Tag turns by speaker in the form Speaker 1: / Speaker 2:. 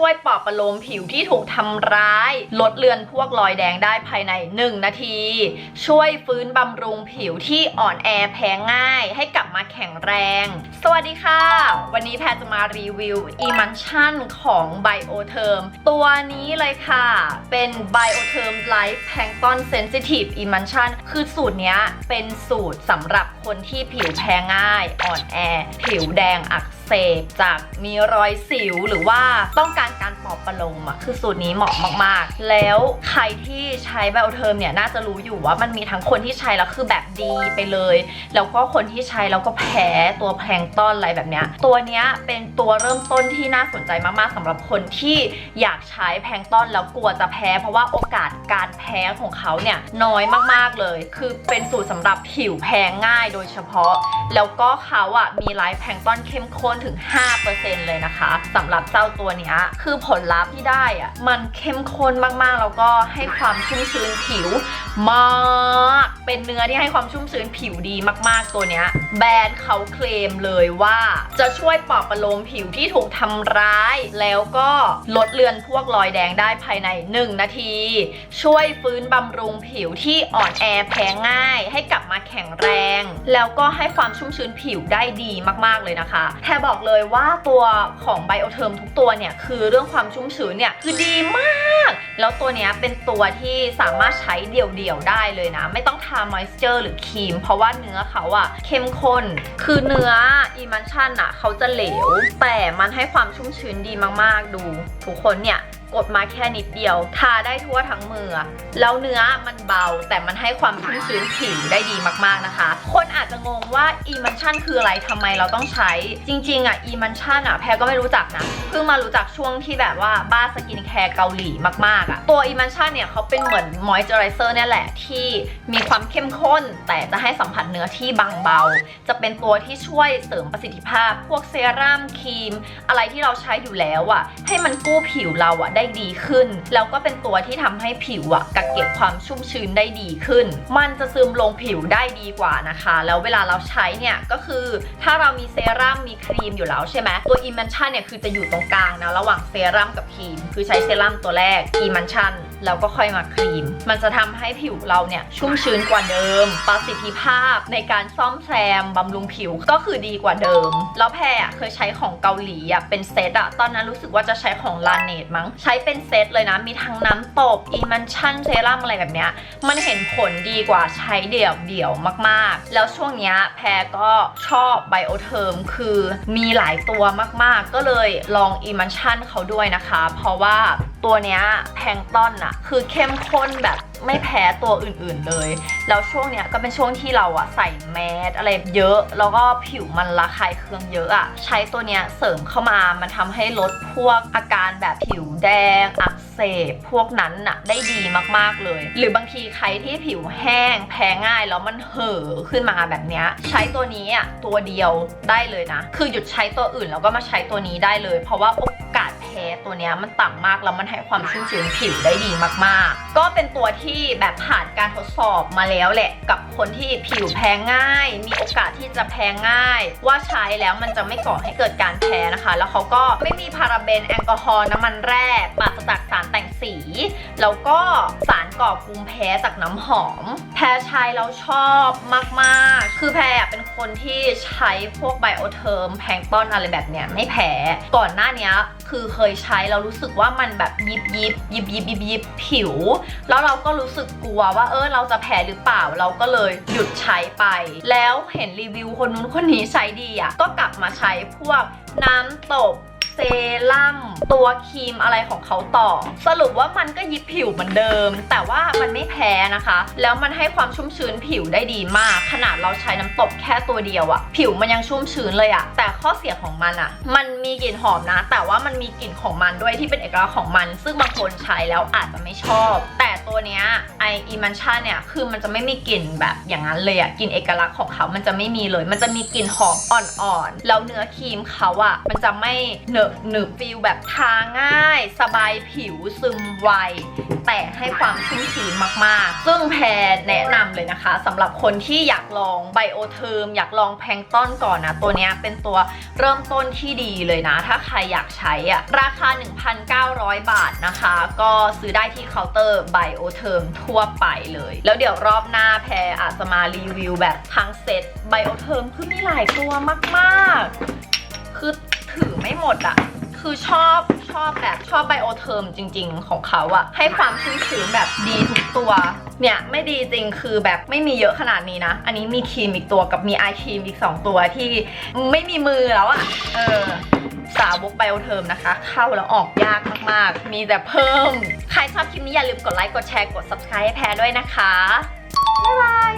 Speaker 1: ช่วยปลอบประโลมผิวที่ถูกทำร้าย ลดเลือนพวกรอยแดงได้ภายใน 1 นาที ช่วยฟื้นบำรุงผิวที่อ่อนแอแพ้ง่าย ให้กลับมาแข็งแรง สวัสดีค่ะ วันนี้แพรจะมารีวิว e m u n t i o n ของ Bioterm ตัวนี้เลยค่ะ เป็น Bioterm Light Plankton Sensitive Emulsion คือสูตรนี้เป็นสูตรสำหรับคนที่ผิวแพ้ง่าย อ่อนแอ ผิวแดงอักเสบจากมีรอยสิวหรือว่าต้องการการปลอบประโลมอะคือสูตรนี้เหมาะมากๆ แล้วใครที่ใช้ไบโอเทอมเนี่ยน่าจะรู้อยู่ว่ามันมีทั้งคนที่ใช้แล้วคือแบบดีไปเลย แล้วก็คนที่ใช้แล้วก็แพ้ตัวแพลงต้อนอะไรแบบเนี้ยตัวเนี้ยเป็นตัวเริ่มต้นที่น่าสนใจมากๆสำหรับคนที่อยากใช้แพลงต้อนแล้วกลัวจะแพ้ เพราะว่าโอกาสการแพ้ของเขาเนี่ยน้อยมากๆเลย คือเป็นสูตรสำหรับผิวแพ้ง่ายโดยเฉพาะ แล้วก็เขาอะมีไลฟ์แพลงต้อนเข้มข้นถึง 5%เลยนะคะสำหรับเจ้าตัวนี้คือผลลัพธ์ที่ได้อะมันเข้มข้นมากๆ แล้วก็ให้ความชุ่มชื้นผิวมาก เป็นเนื้อที่ให้ความชุ่มชื้นผิวดีมากๆตัวนี้แบรนด์เขาเคลมเลยว่าจะช่วยปลอบประโลมผิวที่ถูกทำร้าย แล้วก็ลดเลือนพวกรอยแดงได้ภายใน 1 นาที ช่วยฟื้นบำรุงผิวที่อ่อนแอแพ้ง่าย ให้กลับมาแข็งแรง แล้วก็ให้ความชุ่มชื้นผิวได้ดีมากๆเลยนะคะแพรบอกเลยว่าตัวของไบโอเทอร์มทุกตัวเนี่ย คือเรื่องความชุ่มชื้นเนี่ย คือดีมาก แล้วตัวเนี้ยเป็นตัวที่สามารถใช้เดี่ยวๆได้เลยนะ ไม่ต้องทามอยส์เจอร์หรือครีม เพราะว่าเนื้อเขาอะเข้มข้น คือเนื้ออีมันชั่นอะเขาจะเหลว แต่มันให้ความชุ่มชื้นดีมากๆดูทุกคนเนี่ย กดมาแค่นิดเดียว ทาได้ทั่วทั้งมือ แล้วเนื้อมันเบาแต่มันให้ความชุ่มชื้นผิวได้ดีมากๆนะคะ คนอาจจะงงว่า e m u l s i o n คืออะไรทำไมเราต้องใช้ จริงๆอะ e m u l s i o n อะแพรก็ไม่รู้จักนะเพิ่งมารู้จักช่วงที่แบบว่าบ้าสกินแคร์เกาหลีมากๆอะตัว e m u l s i o n เนี่ยเขาเป็นเหมือนมอยเจอไรเซอร์เนี่ยแหละที่มีความเข้มข้น แต่จะให้สัมผัสเนื้อที่บางเบา จะเป็นตัวที่ช่วยเสริมประสิทธิภาพ พวกเซรั่มครีม อะไรที่เราใช้อยู่แล้วอะให้มันกู้ผิวเราอะได้ดีขึ้น แล้วก็เป็นตัวที่ทำให้ผิวอะกักเก็บความชุ่มชื้นได้ดีขึ้น มันจะซึมลงผิวได้ดีกว่านะคะ แล้วเวลาเราใช้เนี่ยก็คือถ้าเรามีเซรั่มมีครีมอยู่แล้วใช่ไหมตัว e m u l s i o n เนี่ยคือจะอยู่ตรงกลางนะระหว่างเซรั่มกับครีม คือใช้เซรั่มตัวแรก e m u l s i o n แล้วก็ค่อยมาครีม มันจะทำให้ผิวเราเนี่ยชุ่มชื้นกว่าเดิม ประสิทธิภาพในการซ่อมแซมบำรุงผิวก็คือดีกว่าเดิม แล้วแพรอเคยใช้ของเกาหลีอะเป็นเซตอะตอนนั้นรู้สึกว่าจะใช้ของลาเนตมั้งใช้เป็นเซตเลยนะ มีทั้งน้ำตบอีมันชั่นเซรั่มอะไรแบบเนี้ย มันเห็นผลดีกว่าใช้เดี่ยวเดี่ยวๆมากๆ แล้วช่วงเนี้ยแพรก็ชอบไบโอเทอมคือมีหลายตัวมากๆ ก็เลยลองอีมันชั่นเขาด้วยนะคะ เพราะว่าตัวเนี้ยแพงต้นอะคือเข้มข้นแบบ ไม่แพ้ตัวอื่นๆเลย แล้วช่วงเนี้ยก็เป็นช่วงที่เราอะใส่แมสอะไรเยอะ แล้วก็ผิวมันระคายเคืองเยอะอะใช้ตัวเนี้ยเสริมเข้ามามันทำให้ลดพวกอาการแบบผิวแดงอักเสบพวกนั้นอะได้ดีมากๆเลย หรือบางทีใครที่ผิวแห้ง แพ้ง่ายแล้วมันเห่อขึ้นมาแบบเนี้ยใช้ตัวนี้อะตัวเดียวได้เลยนะ คือหยุดใช้ตัวอื่นแล้วก็มาใช้ตัวนี้ได้เลย เพราะว่าโอกา สแพ้ตัวนี้มันต่ำมากแล้วมันให้ความชุ่มชื้นผิวได้ดีมากๆ ก็เป็นตัวที่แบบผ่านการทดสอบมาแล้วแหละ กับคนที่ผิวแพ้ง่าย มีโอกาสที่จะแพ้ง่าย ว่าใช้แล้วมันจะไม่ก่อให้เกิดการแพ้นะคะ แล้วเขาก็ไม่มีพาราเบนแอลกอฮอล์น้ำมันแร่ปราศจากสารแต่ง สี แล้วก็สารก่อภูมิแพ้จากน้ำหอม แพรใช้แล้วชอบมากๆ คือแพรอะเป็นคนที่ใช้พวกไบโอเทอมแพงต้นอะไรแบบเนี้ยไม่แพ้ ก่อนหน้านี้คือเคยใช้แล้วรู้สึกว่ามันแบบยิบยิบยิบยิบยิบยิบผิว แล้วเราก็รู้สึกกลัวว่าเออเราจะแพ้หรือเปล่าเราก็เลยหยุดใช้ไป แล้วเห็นรีวิวคนนู้นคนนี้ใช้ดีอะก็กลับมาใช้พวกน้ำตบ เซรั่มตัวครีมอะไรของเขาต่อ สรุปว่ามันก็ยิบผิวเหมือนเดิม แต่ว่ามันไม่แพ้นะคะ แล้วมันให้ความชุ่มชื้นผิวได้ดีมาก ขนาดเราใช้น้ำตบแค่ตัวเดียวอะผิวมันยังชุ่มชื้นเลยอะแต่ข้อเสียของมันอะมันมีกลิ่นหอมนะ แต่ว่ามันมีกลิ่นของมันด้วยที่เป็นเอกลักษณ์ของมัน ซึ่งบางคนใช้แล้วอาจจะไม่ชอบแต่ตัวเนี้ยไออีมันชันเนี่ยคือมันจะไม่มีกลิ่นแบบอย่างนั้นเลยอะกลิ่นเอกลักษณ์ของเขามันจะไม่มีเลย มันจะมีกลิ่นหอมอ่อนๆแล้วเนื้อครีมเขาอะมันจะไม่เหนอะหนึบฟิลแบบทาง่าย สบายผิวซึมไวแต่ให้ความชุ่มชื้นมากๆ ซึ่งแพรแนะนำเลยนะคะสำหรับคนที่อยากลองไบโอเทอร์มอยากลองแพงต้อนก่อนนะ ตัวเนี้ยเป็นตัวเริ่มต้นที่ดีเลยนะ ถ้าใครอยากใช้อะราคา 1,900 บาทนะคะ ก็ซื้อได้ที่เคาน์เตอร์ไบโโอเทอร์มทั่วไปเลย แล้วเดี๋ยวรอบหน้าแพรอาจจะมารีวิวแบบทั้งเซตไบโอเทอร์มคือมีหลายตัวมากๆ คือถือไม่หมดอะคือชอบชอบแบบชอบไบโอเทอร์มจริง ๆ ของเขาอะให้ความชุ่มชื้นแบบดีทุกตัว เนี่ยไม่ดีจริงคือแบบไม่มีเยอะขนาดนี้นะ อันนี้มีครีมอีกตัวกับมีไอครีมอีก 2 ตัวที่ไม่มีมือแล้วอะเออ สาวกไบโอเทอร์มนะคะ เข้าแล้วออกยากมากๆ มีแต่เพิ่ม ใครชอบคลิปนี้อย่าลืมกดไลค์ กดแชร์ กด subscribe ให้แพรด้วยนะคะ บ๊ายบาย